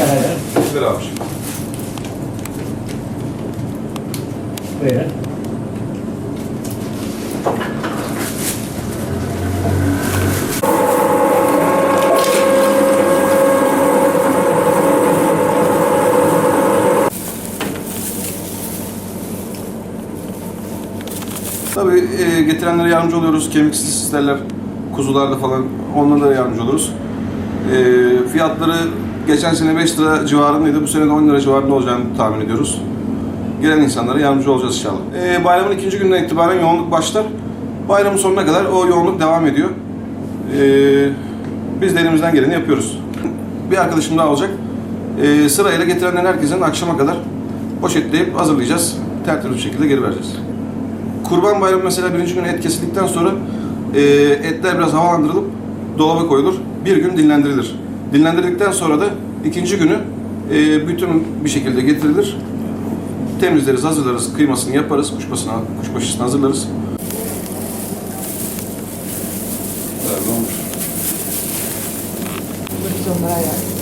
kadar verin? Buyurun. Tabii e, getirenlere yardımcı oluyoruz. Kemiksiz isterler, kuzularda falan onlara da yardımcı oluruz. E, fiyatları geçen sene 5 lira civarındaydı. Bu sene de 10 lira civarında olacağını tahmin ediyoruz. Gelen insanlara yardımcı olacağız inşallah. E, bayramın ikinci günden itibaren yoğunluk başlar. Bayramın sonuna kadar o yoğunluk devam ediyor. E, biz de elimizden geleni yapıyoruz. Bir arkadaşım daha olacak. E, sırayla getirenlerin herkesin akşama kadar poşetleyip hazırlayacağız. Tertemiz bir şekilde geri vereceğiz. Kurban Bayramı mesela birinci gün et kesildikten sonra e, etler biraz havalandırılıp dolaba koyulur. Bir gün dinlendirilir. Dinlendirdikten sonra da ikinci günü e, bütün bir şekilde getirilir. Temizleriz, hazırlarız, kıymasını yaparız, kuşbasını, kuşbaşısını hazırlarız. Biz onlara yani.